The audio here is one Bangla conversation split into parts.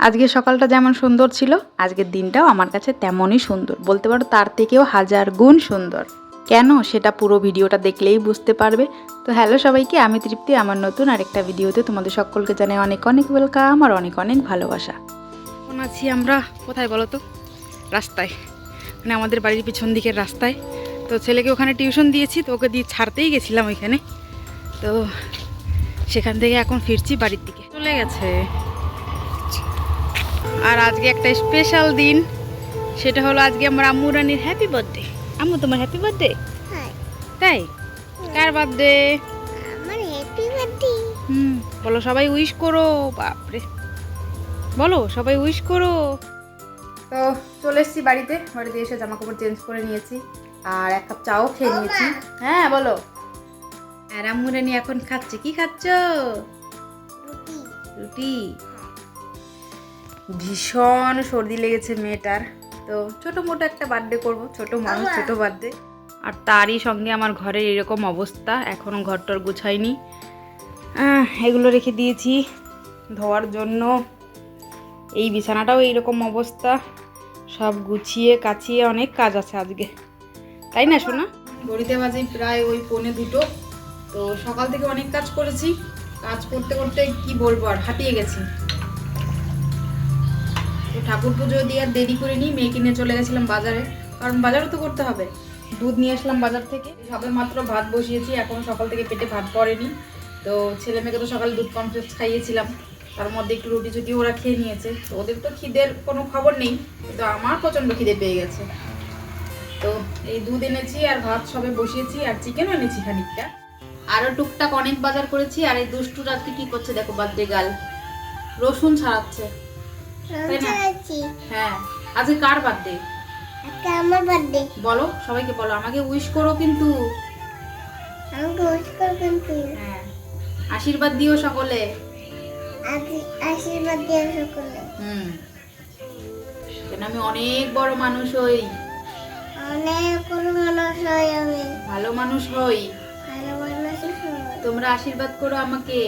আজকে সকালটা যেমন সুন্দর ছিল, আজকের দিনটাও আমার কাছে তেমনই সুন্দর। বলতে পারো তার থেকেও হাজার গুণ সুন্দর। কেন? সেটা পুরো ভিডিওটা দেখলেই বুঝতে পারবে। তো হ্যালো সবাইকে, আমি তৃপ্তি। আমার নতুন আরেকটা ভিডিওতে তোমাদের সকলকে জানাই অনেক অনেক ওয়েলকাম আর অনেক অনেক ভালোবাসা। এখন আছি আমরা, কোথায় বলো তো? রাস্তায়। মানে আমাদের বাড়ির পিছন দিকের রাস্তায়। তো ছেলেকে ওখানে টিউশন দিয়েছি, তো ওকে দিয়ে ছাড়তেই গেছিলাম ওইখানে। তো সেখান থেকে এখন ফিরছি বাড়ির দিকে। চলে গেছে। আর আজকে একটা স্পেশাল দিন। সেটা হলো আজকে আমার আম্মু রানির হ্যাপি বার্থডে আম্মু তোমার হ্যাপি বার্থডে তাই? কার বার্থডে আমার হ্যাপি বার্থডে হুম বলো সবাই উইশ করো বাপরে। বলো সবাই উইশ করো। তো চলে এসেছি বাড়িতে। বাড়িতে এসে জামা কাপড় চেঞ্জ করে নিয়েছি। আর এক কাপ চাও খেয়ে নিয়েছি। হ্যাঁ বলো। আর আম্মু রানি এখন খাচ্ছে। কি খাচ্ছ? রুটি। রুটি। ভীষণ সর্দি লেগেছে মেয়েটার। তো ছোট মোটো একটা বার্থডে করব ছোট মানুষ ছোট বার্থডে আর তারই সঙ্গে আমার ঘরের এরকম অবস্থা এখনও ঘরটর গুছাইনি। এগুলো রেখে দিয়েছি ধোয়ার জন্য। এই বিছানাটাও এইরকম অবস্থা। সব গুছিয়ে কাছিয়ে অনেক কাজ আছে আজকে। তাই না শোনা ঘড়িতে বাজে প্রায় ওই পৌনে দুটো। তো সকাল থেকে অনেক কাজ করেছি। কাজ করতে করতে কি বলব আর হাঁপিয়ে গেছি। ঠাকুর পুজো দিয়ে আর দেরি করে নিই মেয়ে কিনে চলে গেছিলাম বাজারে। কারণ বাজারও তো করতে হবে। দুধ নিয়ে আসলাম বাজার থেকে। সবে মাত্র ভাত বসিয়েছি, এখন সকাল থেকে পেটে ভাত পড়েনি। তো ছেলে মেয়েকে তো সকালে দুধ কমপ্লেক্স খাইয়েছিলাম। তার মধ্যে একটু রুটি চুটি ওরা খেয়ে নিয়েছে। তো ওদের তো খিদের কোনো খবর নেই, কিন্তু আমার প্রচণ্ড খিদে পেয়ে গেছে। তো এই দুধ এনেছি আর ভাত সবে বসিয়েছি আর চিকেনও এনেছি খানিকটা। আরও টুকটাক অনেক বাজার করেছি আর এই দুষ্টু রাত্রি কী করছে দেখো বার্থডে গাল রসুন ছাড়াচ্ছে। হ্যাঁ আজকে কার বার্থডে আমার বার্থডে বলো সবাইকে বলো আমাকে উইশ করো কিন্তু। আমাকে উইশ করবেন তুই হ্যাঁ আশীর্বাদ দিও সকলে। আশীর্বাদ দিয়ে সকলে। হুম যেন আমি অনেক বড় মানুষ হই। অনেক কোনো মানুষ হয় আমি। ভালো মানুষ হই। ভালো মানুষ হয় তোমরা আশীর্বাদ করো আমাকে।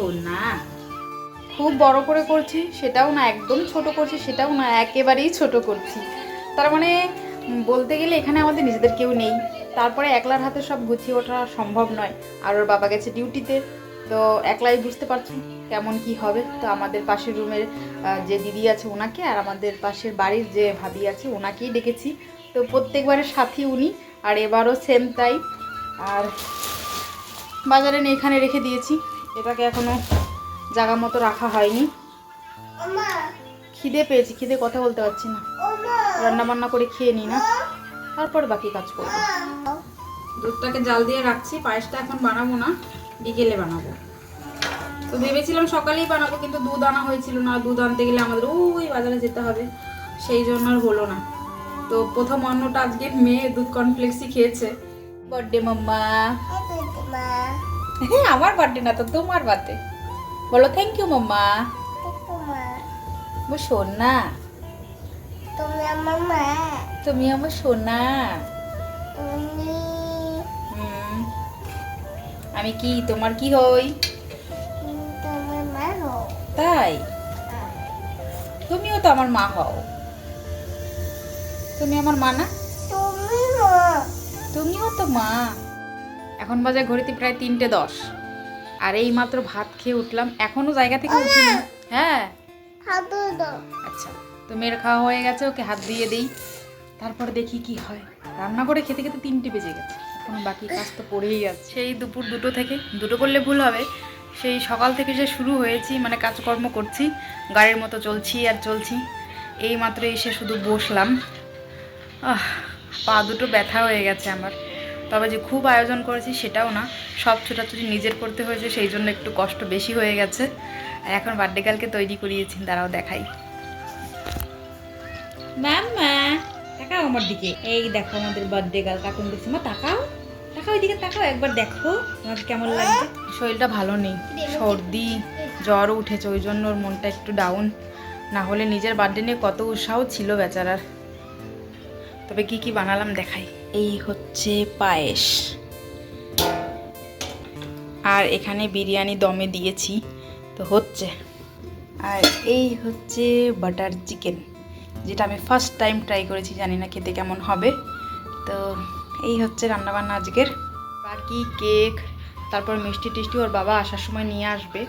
সোনা খুব বড় করে করছি, সেটাও না একদম ছোট করছি, সেটাও না একেবারেই ছোট করছি। তার মানে বলতে গেলে এখানে আমাদের নিজেদের কেউ নেই। তারপরে একলার হাতে সব গুছিয়ে ওঠা সম্ভব নয়। আর ওর বাবা গেছে ডিউটিতে, তো একলাই বুঝতে পারছি কেমন কি হবে। তো আমাদের পাশের রুমের যে দিদি আছে ওনাকে আর আমাদের পাশের বাড়ির যে ভাবি আছে ওনাকেই ডেকেছি। তো প্রত্যেকবারের সাথী উনি, আর এবারও সেম তাই। আর বাজারে এখানে রেখে দিয়েছি। এটাকে এখনও জায়গা মতো রাখা হয়নি। খিদে পেয়েছি খিদে কথা বলতে পারছি না। রান্না বান্না করে খেয়ে নিই না। তারপর বাকি কাজ করব। দুধটাকে জাল দিয়ে রাখছি পায়েসটা এখন বানাবো না বিকেলে বানাবো। তো ভেবেছিলাম সকালেই বানাবো কিন্তু দুধ আনা হয়েছিল না। দুধ আনতে গেলে আমাদের ওই বাজারে যেতে হবে সেই জন্য আর হলো না। তো প্রথম অন্নটা আজকে মেয়ে দুধ কর্নফ্লেক্সই খেয়েছে। বার্থডে মাম্মা। হ্যাঁ আমার বার্থডে না তো তোমার বার্থডে বলো থ্যাংক ইউ মাম্মা। ও সোনা। তুমি আমার মা। তুমি আমার সোনা। তুমি। হুম। আমি কি তোমার কি হই? তাই? তুমিও তো আমার মা হও। তুমি আমার মা না? তুমিও তো মা। এখন বাজে ঘড়িতে প্রায় তিনটে দশ। আর এই মাত্র ভাত খেয়ে উঠলাম। এখনও জায়গা থেকে উঠিনি। হ্যাঁ? আচ্ছা তো মেয়ের খাওয়া হয়ে গেছে ওকে হাত দিয়ে দিই। তারপর দেখি কি হয়। রান্না করে খেতে খেতে তিনটে বেজে গেছে। এখন বাকি কাজ তো পড়েই আছে। সেই দুপুর দুটো থেকে। দুটো করলে ভুল হবে। সেই সকাল থেকে যে শুরু হয়েছি মানে কাজকর্ম করছি গাড়ির মতো চলছি আর চলছি। এই মাত্র এসে শুধু বসলাম। আহ পা দুটো ব্যথা হয়ে গেছে আমার। তবে যে খুব আয়োজন করেছি সেটাও না। সব ছোটাছুটি নিজের করতে হয়েছে সেই জন্য একটু কষ্ট বেশি হয়ে গেছে। আর এখন বার্থডে গার্লকে তৈরি করিয়েছি দাঁড়াও দেখাই। মাম্মা তাকাও আমার দিকে। এই দেখো আমাদের বার্থডে গার্ল কাকুন দেখছি মা তাকাও তাকাও ওইদিকে তাকাও একবার দেখো তোমাকে কেমন লাগছে। শরীরটা ভালো নেই সর্দি জ্বরও উঠেছে ওই জন্য ওর মনটা একটু ডাউন না হলে নিজের বার্থডে নিয়ে কত উৎসাহ ছিল বেচারার। তবে কি কি বানালাম দেখাই। এই হচ্ছে পায়েস। আর এখানে বিরিয়ানি দমে দিয়েছি, তো হচ্ছে। আর এই হচ্ছে বাটার চিকেন, যেটা আমি ফার্স্ট টাইম ট্রাই করেছি, জানি না খেতে কেমন হবে। তো এই হচ্ছে রান্নাবান্না আজকের। বাকি কেক তারপর মিষ্টি টিষ্টি ওর বাবা আসার সময় নিয়ে আসবে।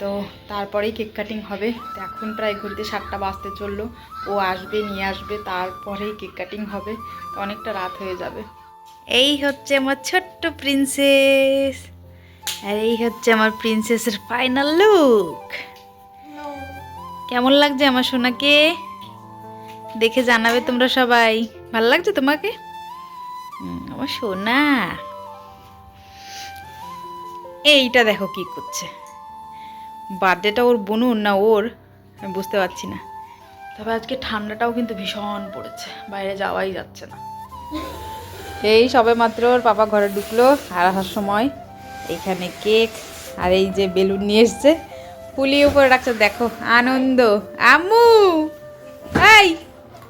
তো তারপরেই কেক কাটিং হবে। তো এখন প্রায় ঘড়িতে সাতটা বাজতে চলল। ও আসবে, নিয়ে আসবে, তারপরেই কেক কাটিং হবে। তো অনেকটা রাত হয়ে যাবে। এই হচ্ছে আমার ছোট্ট প্রিন্সেস। আর এই হচ্ছে আমার প্রিন্সেসের ফাইনাল লুক। কেমন লাগছে আমার সোনাকে? দেখে জানাবে তোমরা সবাই। ভালো লাগছে তোমাকে? আমার সোনা। এইটা দেখো কি করছে। বার্থডেটা ওর বনুন না ওর? আমি বুঝতে পারছি না। তবে আজকে ঠান্ডাটাও কিন্তু ভীষণ পড়েছে। বাইরে যাওয়াই যাচ্ছে না। এই সবে মাত্র ওর পাপা ঘরে ঢুকলো আর আসার সময় এখানে কেক আর এই যে বেলুন নিয়ে এসছে ফুলিয়ে উপরে রাখছে। দেখো আনন্দ। আম্মু! এই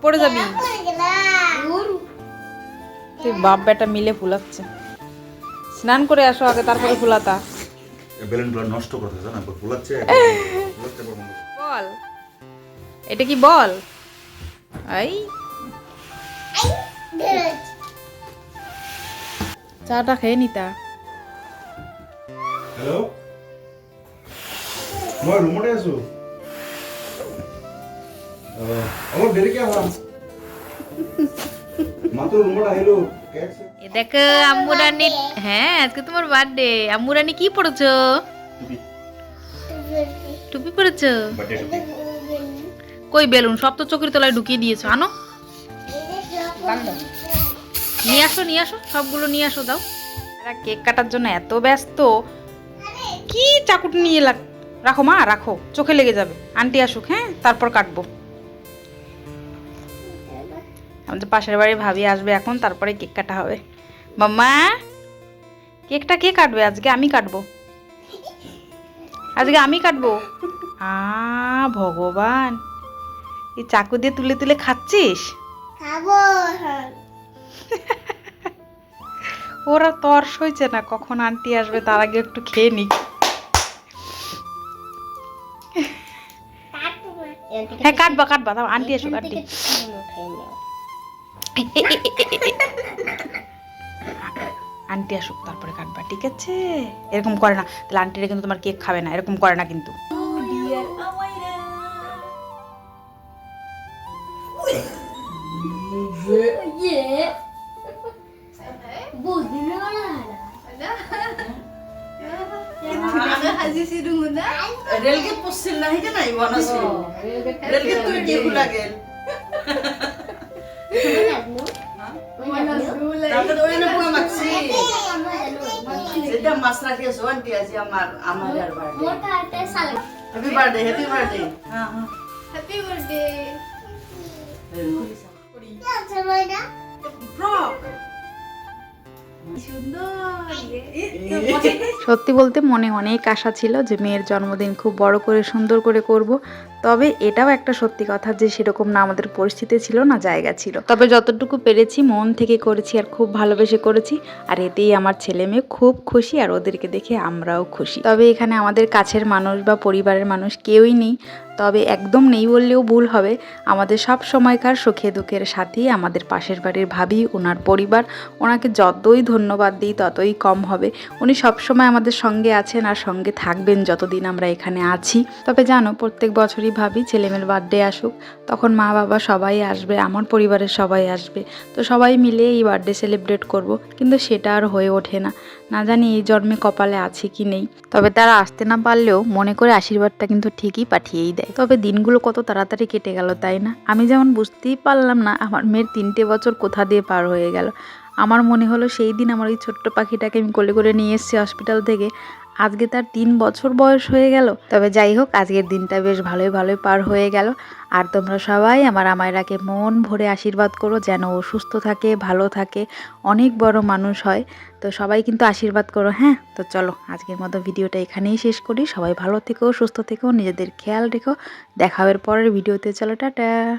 পড়ে যাবি। তুই বাপ বেটা মিলে ফুলাচ্ছে। স্নান করে আসো আগে তারপরে ফুলাতা। বেলুনগুলো নষ্ট করতে জানা ফুলাচ্ছে ফুলাচ্ছে বল। এটা কি বল? এই চাটা খেয়ে নিতা। হ্যালো? মই আছো। আহিলো কেক চেক এ দেখো আম্মু রানী হ্যাঁ আজকে তোমার বার্থডে আম্মু রানী কি পড়েছো টুপি পড়েছো কই বেলুন সব তো চোখের তলায় ঢুকিয়ে দিয়েছ আনো নিয়ে আসো নিয়ে আসো সবগুলো নিয়ে আসো দাও কেক কাটার জন্য এত ব্যস্ত কি চাকুটা নিয়ে লাগ রাখো মা রাখো চোখে লেগে যাবে আন্টি আসুক হ্যাঁ তারপর কাটবো আমাদের পাশের বাড়ি ভাবি আসবে এখন তারপরে কেক কাটা হবে। মাম্মা কেকটা কে কাটবে? আজকে আমি কাটবো। আজকে আমি কাটবো? আ ভগবান। এই চাকু দিয়ে তুলে তুলে খাচ্ছিস? ওরা তর্স হয়েছে না কখন আন্টি আসবে তার আগে একটু খেয়ে নিক। হ্যাঁ কাটবা কাটবা আন্টি আসুক আন্টি। আন্টি আসুক তারপরে কাটবা ঠিক আছে? এরকম করে না। তাহলে আন্টিরা কিন্তু তোমার কেক খাবে না এরকম করে না কিন্তু। নাই তুই কি খোলা গেল তারপরে ওই না পুরো মাছি। যেটা মাছ রাখি আছো আমার আমার আর birthday happy birthday happy birthday হ্যাঁ হ্যাঁ। হ্যাপি বার্থডে ফ্রক সত্যি বলতে মনে অনেক আশা ছিল যে মেয়ের জন্মদিন খুব বড় করে, সুন্দর করে করব। তবে এটাও একটা সত্যি কথা যে সেরকম না আমাদের পরিস্থিতি ছিল, না জায়গা ছিল। তবে যতটুকু পেরেছি, মন থেকে করেছি আর খুব ভালোবেসে করেছি। আর এতেই আমার ছেলে মেয়ে খুব খুশি আর ওদেরকে দেখে আমরাও খুশি। তবে এখানে আমাদের কাছের মানুষ বা পরিবারের মানুষ কেউই নেই। তবে একদম নেই বললেও ভুল হবে। আমাদের সব সময়কার সুখে দুঃখের সাথেই আমাদের পাশের বাড়ির ভাবি, ওনার পরিবার। ওনাকে যতই ধন্যবাদ দিই, ততই কম হবে। উনি সবসময় আমাদের সঙ্গে আছেন আর সঙ্গে থাকবেন যতদিন আমরা এখানে আছি। তবে জানো, প্রত্যেক বছরই ভাবি ছেলেমেয়ের বার্থডে আসুক। তখন মা বাবা সবাই আসবে, আমার পরিবারের সবাই আসবে। তো সবাই মিলে এই বার্থডে সেলিব্রেট করব। কিন্তু সেটা আর হয়ে ওঠে না। না জানি এই জন্মে কপালে আছে কি নেই। তবে তারা আসতে না পারলেও মনে করে আশীর্বাদটা কিন্তু ঠিকই পাঠিয়েই দেয়। তবে দিনগুলো কত তাড়াতাড়ি কেটে গেল, তাই না? আমি যেমন বুঝতেই পারলাম না, আমার মেয়ের তিনটে বছর কোথা দিয়ে পার হয়ে গেল। আমার মনে হলো সেই দিন আমার ওই ছোট্ট পাখিটাকে আমি কোলে করে নিয়ে এসেছি হসপিটাল থেকে। আজকে তার তিন বছর বয়স হয়ে গেল। তবে যাই হোক, আজকের দিনটা বেশ ভালোই ভালোই পার হয়ে গেল। আর তোমরা সবাই আমার আমায়রাকে মন ভরে আশীর্বাদ করো যেন ও সুস্থ থাকে, ভালো থাকে, অনেক বড় মানুষ হয়। তো সবাই কিন্তু আশীর্বাদ করো হ্যাঁ? তো চলো, আজকের মতো ভিডিওটা এখানেই শেষ করি। সবাই ভালো থেকো, সুস্থ থেকো, নিজেদের খেয়াল রেখো। দেখা হবে পরের ভিডিওতে। চলো, টাটা!